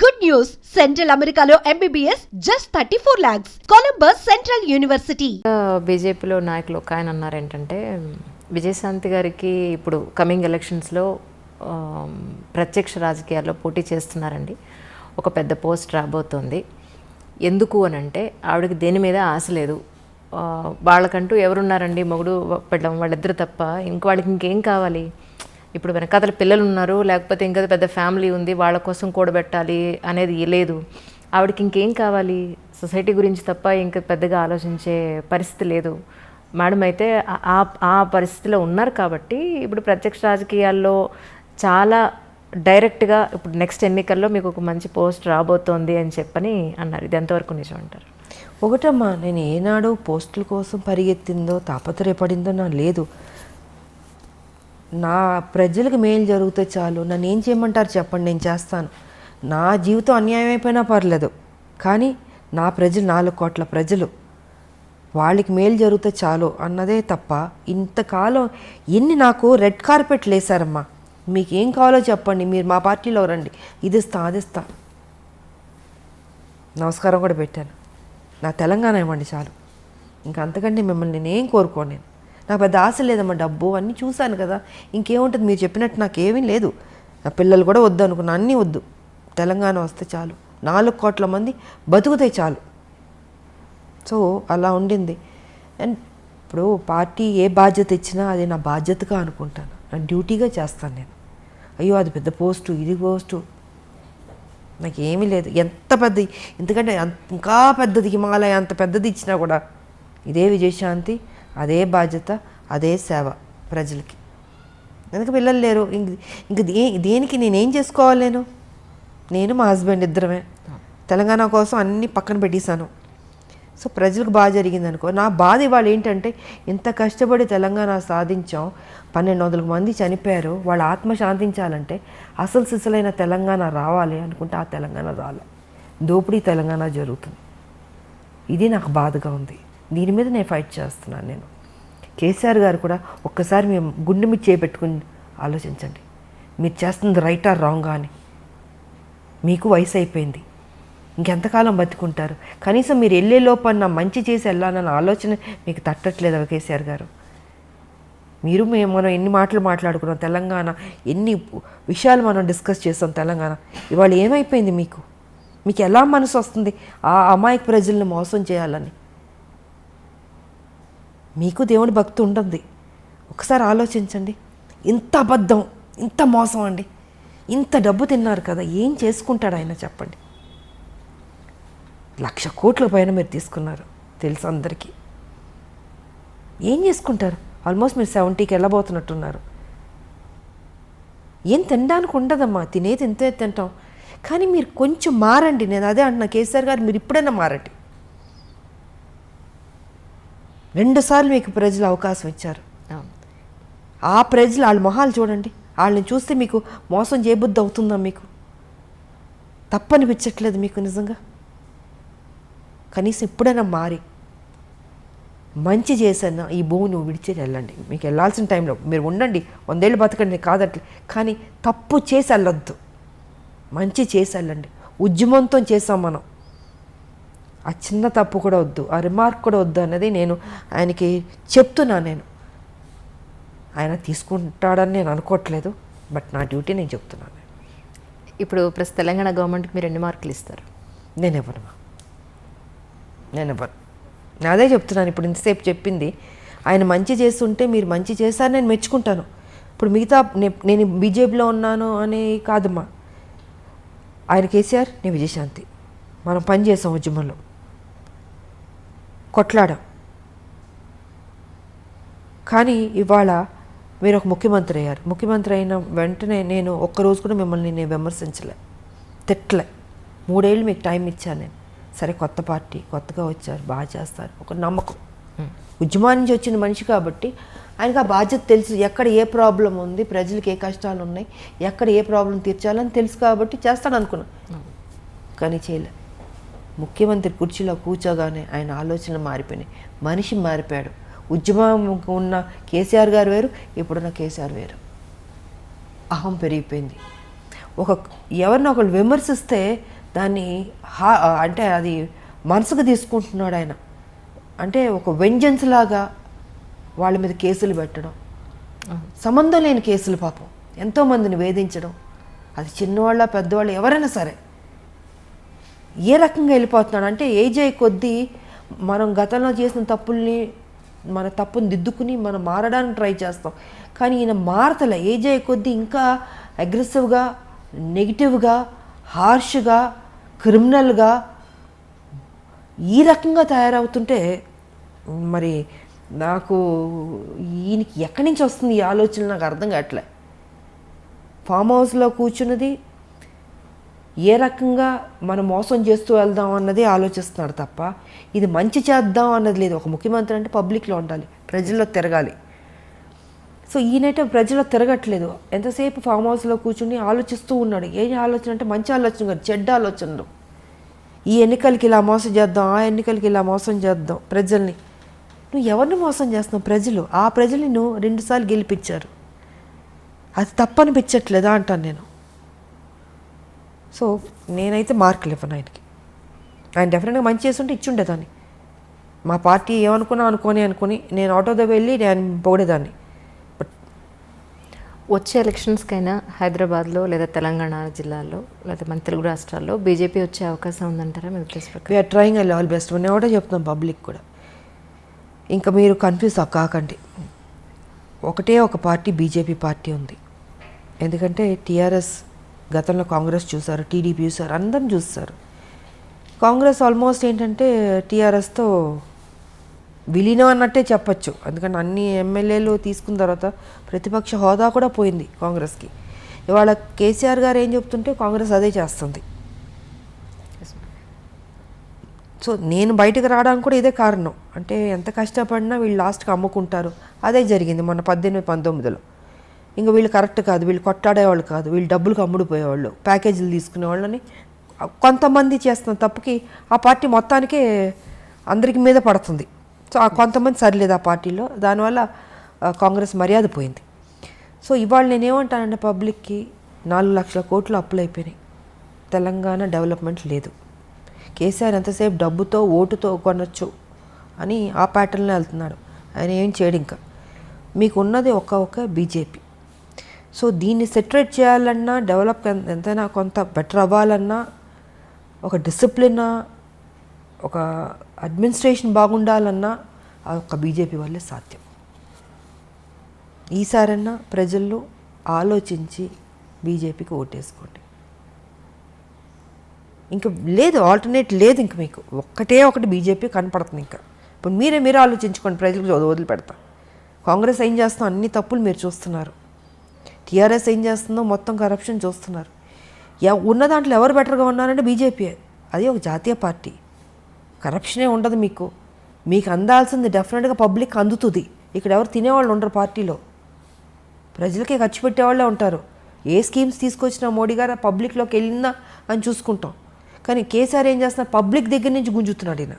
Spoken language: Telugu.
Good news. సెంట్రల్ అమెరికాలో MBBS just thirty four lakhs Columbus central university బీజేపీలో నాయకులు ఒక ఆయన అన్నారు ఏంటంటే విజయశాంతి గారికి ఇప్పుడు కమింగ్ ఎలక్షన్స్లో ప్రత్యక్ష రాజకీయాల్లో పోటీ చేస్తున్నారండి. ఒక పెద్ద పోస్ట్ రాబోతోంది. ఎందుకు అని అంటే ఆవిడకి దేని మీద ఆశ లేదు. వాళ్ళకంటూ ఎవరున్నారండి? మొగుడు పెట్టడం వాళ్ళిద్దరు తప్ప ఇంక వాళ్ళకి ఇంకేం కావాలి? ఇప్పుడు వెనకాతల పిల్లలు ఉన్నారు లేకపోతే ఇంకా పెద్ద ఫ్యామిలీ ఉంది వాళ్ళ కోసం కూడబెట్టాలి అనేది లేదు. ఆవిడకి ఇంకేం కావాలి? సొసైటీ గురించి తప్ప ఇంకా పెద్దగా ఆలోచించే పరిస్థితి లేదు. మేడం అయితే ఆ- ఆ పరిస్థితిలో ఉన్నారు కాబట్టి ఇప్పుడు ప్రత్యక్ష రాజకీయాల్లో చాలా డైరెక్ట్గా ఇప్పుడు నెక్స్ట్ ఎన్నికల్లో మీకు ఒక మంచి పోస్ట్ రాబోతోంది అని చెప్పని అన్నారు. ఇది ఎంతవరకు నిజం అంటారు? ఒకటమ్మా నేను ఏనాడు పోస్టుల కోసం పరిగెత్తిందో తాపత్రయపడిందో నా లేదు. నా ప్రజలకు మేలు జరిగితే చాలు. నన్ను ఏం చేయమంటారు చెప్పండి నేను చేస్తాను. నా జీవితం అన్యాయం అయిపోయినా పర్లేదు కానీ నా ప్రజలు నాలుగు కోట్ల ప్రజలు. వాళ్ళకి మేలు జరిగితే చాలు అన్నదే తప్ప ఇంతకాలం ఎన్ని నాకు రెడ్ కార్పెట్లు వేశారమ్మా మీకు ఏం కావాలో చెప్పండి మీరు మా పార్టీలో రండి. ఇది ఇస్తా అది ఇస్తా. నమస్కారం కూడా పెట్టాను. నా తెలంగాణ ఇవ్వండి చాలు. ఇంకా అంతకంటే మిమ్మల్ని నేనేం కోరుకోను నేను. నాకు పెద్ద ఆశ లేదమ్మా డబ్బు అన్నీ చూశాను కదా. ఇంకేముంటుంది? మీరు చెప్పినట్టు నాకేమీ లేదు. నా పిల్లలు కూడా వద్దు అనుకున్నా అన్నీ వద్దు. తెలంగాణ వస్తే చాలు. నాలుగు కోట్ల మంది బతుకుతే చాలు. సో అలా ఉండింది. అండ్ ఇప్పుడు పార్టీ ఏ బాధ్యత ఇచ్చినా అది నా బాధ్యతగా అనుకుంటాను. నా డ్యూటీగా చేస్తాను నేను. అయ్యో అది పెద్ద పోస్టు ఇది పోస్టు. నాకు ఏమీ లేదు. ఎంత పెద్ద ఎందుకంటే ఇంకా పెద్దది హిమాలయ అంత పెద్దది ఇచ్చినా కూడా ఇదే విజయశాంతి. అదే బాధ్యత అదే సేవ ప్రజలకి. ఎందుకు పిల్లలు లేరు? ఇంక ఇంక దే దేనికి నేనేం చేసుకోవాలి నేను? నేను మా హస్బెండ్ ఇద్దరమే. తెలంగాణ కోసం అన్నీ పక్కన పెట్టేశాను. సో ప్రజలకు బాగా జరిగింది అనుకో నా బాధ ఇవాళ ఏంటంటే ఇంత కష్టపడి తెలంగాణ సాధించాం పన్నెండు వందల మంది చనిపోయారు వాళ్ళ ఆత్మ శాంతించాలంటే అసలు సిసలైన తెలంగాణ రావాలి అనుకుంటే ఆ తెలంగాణ రాలే. దోపిడీ తెలంగాణ జరుగుతుంది. ఇది నాకు బాధగా ఉంది. దీని మీద నేను ఫైట్ చేస్తున్నాను నేను. కేసీఆర్ గారు కూడా ఒక్కసారి మేము గుండె మీద చేపెట్టుకుని ఆలోచించండి. మీరు చేస్తుంది రైట్ ఆర్ రాంగా అని. మీకు వయసు అయిపోయింది. ఇంకెంతకాలం బతుకుంటారు? కనీసం మీరు వెళ్ళే లోపల మంచి చేసి వెళ్ళాలన్న ఆలోచన మీకు తట్టట్లేదు కేసీఆర్ గారు. మీరు మేము మనం ఎన్ని మాటలు మాట్లాడుకున్నాం తెలంగాణ ఎన్ని విషయాలు మనం డిస్కస్ చేస్తాం తెలంగాణ. ఇవాళ ఏమైపోయింది మీకు? మీకు ఎలా మనసు వస్తుంది? ఆ అమాయక ప్రజల్ని మోసం చేయాలని. మీకు దేవుని భక్తి ఉంటుంది. ఒకసారి ఆలోచించండి. ఇంత అబద్ధం ఇంత మోసం అండి. ఇంత డబ్బు తిన్నారు కదా ఏం చేసుకుంటాడు ఆయన చెప్పండి. లక్ష కోట్ల పైన మీరు తీసుకున్నారు తెలుసు అందరికీ. ఏం చేసుకుంటారు? ఆల్మోస్ట్ మీరు సెవెంటీకి వెళ్ళబోతున్నట్టున్నారు. ఏం తినడానికి ఉండదమ్మా తినేది ఇంతే తింటాం. కానీ మీరు కొంచెం మారండి. నేను అదే అంటున్నా కేసీఆర్ గారు మీరు ఇప్పుడైనా మారండి. రెండుసార్లు మీకు ప్రజలు అవకాశం ఇచ్చారు. ఆ. ప్రజలు వాళ్ళ మొహాలు చూడండి. వాళ్ళని చూస్తే మీకు మోసం చేయబుద్ధి అవుతుందా మీకు? తప్పనిపించట్లేదు మీకు నిజంగా? కనీసం ఎప్పుడైనా మారి మంచి చేసిన? ఈ భూమిని విడిచి వెళ్ళండి. మీకు వెళ్ళాల్సిన టైంలో మీరు ఉండండి. వందేళ్ళు బతకండి కాదట్లే. కానీ తప్పు చేసి వెళ్ళొద్దు. మంచి చేసి వెళ్ళండి. ఉద్యమంతో చేసాం మనం. ఆ చిన్న తప్పు కూడా వద్దు ఆ రిమార్క్ కూడా వద్దు అన్నది నేను ఆయనకి చెప్తున్నా నేను. ఆయన తీసుకుంటాడని నేను అనుకోవట్లేదు బట్ నా డ్యూటీ నేను చెప్తున్నాను ఇప్పుడు ప్రస్తుత తెలంగాణ గవర్నమెంట్కి మీరు ఎన్ని మార్కులు ఇస్తారు? నేను ఇవ్వను నేను ఇవ్వను. నేను అదే చెప్తున్నాను ఇప్పుడు ఇంతసేపు చెప్పింది. ఆయన మంచి చేస్తుంటే మీరు మంచి చేశారు నేను మెచ్చుకుంటాను. ఇప్పుడు మిగతా నేను బీజేపీలో ఉన్నాను అని కాదమ్మా ఆయన కేసీఆర్ నేను విజయశాంతి. మనం పని చేసాం ఉద్యమంలో. కొట్లాడాం. కానీ ఇవాళ మీరు ఒక ముఖ్యమంత్రి అయ్యారు ముఖ్యమంత్రి అయిన వెంటనే నేను ఒక్కరోజు కూడా మిమ్మల్ని నేను విమర్శించలే. తిట్టలే. మూడేళ్ళు మీకు టైం ఇచ్చాను నేను. సరే కొత్త పార్టీ కొత్తగా వచ్చారు బాగా చేస్తారు. ఒక నమ్మకం. ఉద్యమం నుంచి వచ్చిన మనిషి కాబట్టి ఆయనకు ఆ బాధ్యత తెలుసు. ఎక్కడ ఏ ప్రాబ్లం ఉంది ప్రజలకు ఏ కష్టాలు ఉన్నాయి ఎక్కడ ఏ ప్రాబ్లం తీర్చాలని తెలుసు కాబట్టి చేస్తాను అనుకున్నా కానీ చేయలే. ముఖ్యమంత్రి కుర్చీలో కూర్చోగానే ఆయన ఆలోచనలు మారిపోయినాయి. మనిషి మారిపోయాడు. ఉద్యమం ఉన్న కేసీఆర్ గారు వేరు ఇప్పుడున్న కేసీఆర్ వేరు. అహం పెరిగిపోయింది. ఒక ఎవరిని ఒకళ్ళు విమర్శిస్తే దాన్ని హా అంటే అది మనసుకు తీసుకుంటున్నాడు ఆయన. అంటే ఒక వెంజన్స్ లాగా వాళ్ళ మీద కేసులు పెట్టడం. సంబంధం లేని కేసులు పాపం. ఎంతోమందిని వేధించడం. అది చిన్నవాళ్ళ పెద్దవాళ్ళు ఎవరైనా సరే. ఏ రకంగా వెళ్ళిపోతున్నాడు? అంటే ఏజ్ అయ్యి కొద్దీ మనం గతంలో చేసిన తప్పుల్ని మన తప్పుని దిద్దుకుని మనం మారడానికి ట్రై చేస్తాం. కానీ ఈయన మారతలే. ఏజ్ అయ్యే కొద్దీ ఇంకా అగ్రెసివ్గా నెగిటివ్గా హార్ష్గా క్రిమినల్గా ఈ రకంగా తయారవుతుంటే మరి నాకు ఈయనకి ఎక్కడి నుంచి వస్తుంది ఈ ఆలోచన? నాకు అర్థం కావట్లే. ఫామ్ హౌస్లో కూర్చున్నది ఏ రకంగా మనం మోసం చేస్తూ వెళ్దాం అన్నది ఆలోచిస్తున్నాడు తప్ప ఇది మంచి చేద్దాం అన్నది లేదు. ఒక ముఖ్యమంత్రి అంటే పబ్లిక్లో ఉండాలి ప్రజల్లో తిరగాలి. సో ఈయనైతే ప్రజల్లో తిరగట్లేదు. ఎంతసేపు ఫామ్ హౌస్లో కూర్చుని ఆలోచిస్తూ ఉన్నాడు. ఏ ఆలోచన అంటే మంచి ఆలోచన కాదు చెడ్డ ఆలోచనలు. ఈ ఎన్నికలకి ఇలా మోసం చేద్దాం ఆ ఎన్నికలకి ఇలా మోసం చేద్దాం ప్రజల్ని. నువ్వు ఎవరిని మోసం చేస్తున్నావు? ప్రజలు. ఆ ప్రజల్ని నువ్వు రెండుసార్లు గెలిపించారు. అది తప్పనిపించట్లేదా అంటాను నేను. సో నేనైతే మార్కులు ఇవ్వను ఆయనకి. ఆయన డెఫినెట్గా మంచి చేస్తుంటే ఇచ్చుండేదాన్ని మా పార్టీ ఏమనుకున్నా అనుకోని అనుకుని నేను ఆటోతో వెళ్ళి నేను పొగిడేదాన్ని బట్ వచ్చే ఎలక్షన్స్కైనా హైదరాబాద్లో లేదా తెలంగాణ జిల్లాలో లేదా మన తెలుగు రాష్ట్రాల్లో బీజేపీ వచ్చే అవకాశం ఉందంటారా? మీ ఉద్దేశ ప్రకారం. We are trying all all best నేను ఒకటే చెప్తున్నాం పబ్లిక్ కూడా. ఇంకా మీరు కన్ఫ్యూజ్ కాకండి. ఒకటే ఒక పార్టీ బీజేపీ పార్టీ ఉంది. ఎందుకంటే టీఆర్ఎస్ గతంలో కాంగ్రెస్ చూసారు టీడీపీ చూసారు అందరం చూస్తారు కాంగ్రెస్ ఆల్మోస్ట్ ఏంటంటే టీఆర్ఎస్తో విలీనం అన్నట్టే చెప్పచ్చు. ఎందుకంటే అన్ని ఎమ్మెల్యేలు తీసుకున్న తర్వాత ప్రతిపక్ష హోదా కూడా పోయింది కాంగ్రెస్కి. ఇవాళ కేసీఆర్ గారు ఏం చెప్తుంటే కాంగ్రెస్ అదే చేస్తుంది. సో నేను బయటకు రావడానికి కూడా ఇదే కారణం. అంటే ఎంత కష్టపడినా వీళ్ళు లాస్ట్కి అమ్ముకుంటారు. అదే జరిగింది మొన్న పద్దెనిమిది పంతొమ్మిదిలో. ఇంకా వీళ్ళు కరెక్ట్ కాదు వీళ్ళు కొట్టాడేవాళ్ళు కాదు వీళ్ళు డబ్బులకు అమ్ముడుపోయేవాళ్ళు ప్యాకేజీలు తీసుకునేవాళ్ళని కొంతమంది చేస్తున్న తప్పుకి ఆ పార్టీ మొత్తానికే అందరికి మీద పడుతుంది. సో ఆ కొంతమంది సరిలేదు ఆ పార్టీలో దానివల్ల కాంగ్రెస్ మర్యాద పోయింది. సో ఇవాళ నేనేమంటానంటే పబ్లిక్కి నాలుగు లక్షల కోట్లు అప్పులు అయిపోయినాయి. తెలంగాణ డెవలప్మెంట్ లేదు. కేసీఆర్ ఎంతసేపు డబ్బుతో ఓటుతో కొనొచ్చు అని ఆ ప్యాటర్న్లో వెళ్తున్నాడు ఆయన ఏం చేయడు ఇంకా. మీకు ఉన్నది ఒక్క ఒక్క బీజేపీ. సో దీన్ని సెటరేట్ చేయాలన్నా డెవలప్ ఎంతైనా కొంత బెటర్ అవ్వాలన్నా ఒక డిసిప్లిన్ ఒక అడ్మినిస్ట్రేషన్ బాగుండాలన్నా ఆ ఒక్క బీజేపీ వల్లే సాధ్యం. ఈసారన్నా ప్రజల్లో ఆలోచించి బీజేపీకి ఓటేసుకోండి. ఇంకా లేదు ఆల్టర్నేట్ లేదు ఇంక మీకు. ఒక్కటే ఒకటి బీజేపీ కనపడుతుంది ఇంకా. ఇప్పుడు మీరే మీరు ఆలోచించుకోండి ప్రజలకు వదిలిపెడతా. కాంగ్రెస్ ఏం చేస్తాం అన్ని తప్పులు మీరు చూస్తున్నారు. టీఆర్ఎస్ ఏం చేస్తుందో మొత్తం కరప్షన్ చూస్తున్నారు. ఉన్న దాంట్లో ఎవరు బెటర్గా ఉన్నారంటే బీజేపీ అది ఒక జాతీయ పార్టీ. కరప్షనే ఉండదు మీకు. మీకు అందాల్సింది డెఫినెట్గా పబ్లిక్ అందుతుంది. ఇక్కడ ఎవరు తినేవాళ్ళు ఉండరు పార్టీలో. ప్రజలకే ఖర్చు పెట్టేవాళ్ళే ఉంటారు. ఏ స్కీమ్స్ తీసుకొచ్చినా మోడీ గారు పబ్లిక్లోకి వెళ్ళిందా అని చూసుకుంటాం. కానీ కేసీఆర్ ఏం చేస్తున్నారు? పబ్లిక్ దగ్గర నుంచి గుంజుతున్నాడు ఈయన.